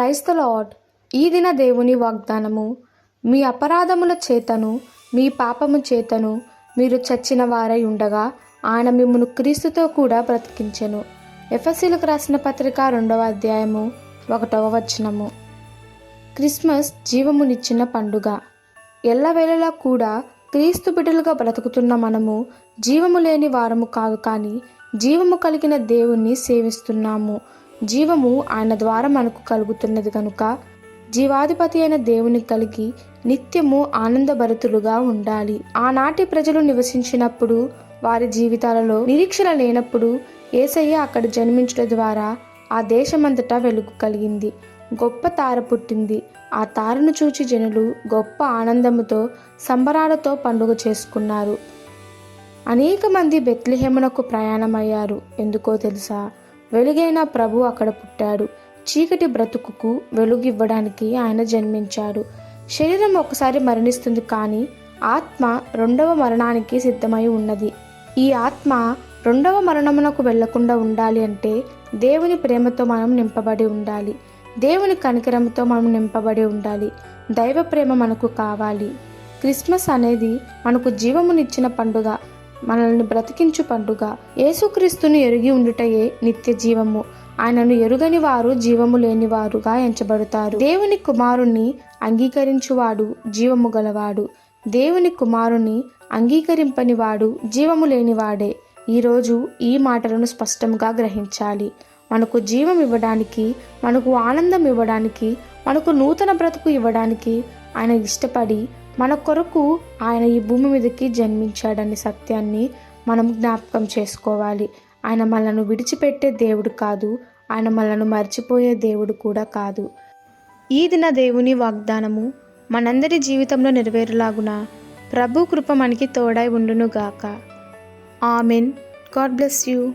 క్రైస్త lord ఈ దిన దేవుని వాగ్దానము మీ అపరాధముల చేతను మీ పాపము చేతను మీరు చచ్చిన వారై ఉండగా ఆయన మిమ్మను క్రీస్తుతో కూడా బ్రతికించెను. ఎఫ్ఎస్సీలకు రాసిన పత్రిక రెండవ అధ్యాయము ఒకటవ వచనము. క్రిస్మస్ జీవమునిచ్చిన పండుగ. ఎల్లవేళలా కూడా క్రీస్తు బిడ్డలుగా బ్రతుకుతున్న మనము జీవము లేని వారము కాదు కానీ జీవము కలిగిన దేవుణ్ణి సేవిస్తున్నాము. జీవము ఆయన ద్వారా మనకు కలుగుతున్నది కనుక జీవాధిపతి అయిన దేవుని కలిగి నిత్యము ఆనందభరితులుగా ఉండాలి. ఆనాటి ప్రజలు నివసించినప్పుడు వారి జీవితాలలో నిరీక్షణ లేనప్పుడు ఏసయ్య అక్కడ జన్మించడం ద్వారా ఆ దేశమంతటా వెలుగు కలిగింది. గొప్ప తార పుట్టింది. ఆ తారను చూచి జనులు గొప్ప ఆనందముతో సంబరాలతో పండుగ చేసుకున్నారు. అనేక మంది బెత్లిహేమునకు ప్రయాణమయ్యారు. ఎందుకో తెలుసా? వెలుగైన ప్రభు అక్కడ పుట్టాడు. చీకటి బ్రతుకుకు వెలుగు ఇవ్వడానికి ఆయన జన్మించాడు. శరీరం ఒకసారి మరణిస్తుంది కానీ ఆత్మ రెండవ మరణానికి సిద్ధమై ఉన్నది. ఈ ఆత్మ రెండవ మరణమునకు వెళ్ళకుండా ఉండాలి అంటే దేవుని ప్రేమతో మనం నింపబడి ఉండాలి. దేవుని కనికరంతో మనం నింపబడి ఉండాలి. దైవ ప్రేమ మనకు కావాలి. క్రిస్మస్ అనేది మనకు జీవమునిచ్చిన పండుగ. మనల్ని బ్రతికించు పండుగ. యేసుక్రీస్తుని ఎరిగి ఉండుటయే నిత్య జీవము. ఆయనను ఎరుగని వారు జీవము లేని వారుగా ఎంచబడతారు. దేవుని కుమారుణ్ణి అంగీకరించువాడు జీవము గలవాడు. దేవుని కుమారుని అంగీకరింపని వాడు జీవము లేనివాడే. ఈరోజు ఈ మాటలను స్పష్టంగా గ్రహించాలి. మనకు జీవం ఇవ్వడానికి మనకు ఆనందం ఇవ్వడానికి మనకు నూతన బ్రతుకు ఇవ్వడానికి ఆయన ఇష్టపడి మన కొరకు ఆయన ఈ భూమి మీదకి జన్మించాడనే సత్యాన్ని మనం జ్ఞాపకం చేసుకోవాలి. ఆయన మనల్ని విడిచిపెట్టే దేవుడు కాదు ఆయన మనల్ని మర్చిపోయే దేవుడు కూడా కాదు. ఈ దిన దేవుని వాగ్దానము మనందరి జీవితంలో నెరవేరులాగున ప్రభు కృప మనకి తోడై ఉండునుగాక. ఆమెన్. God bless you.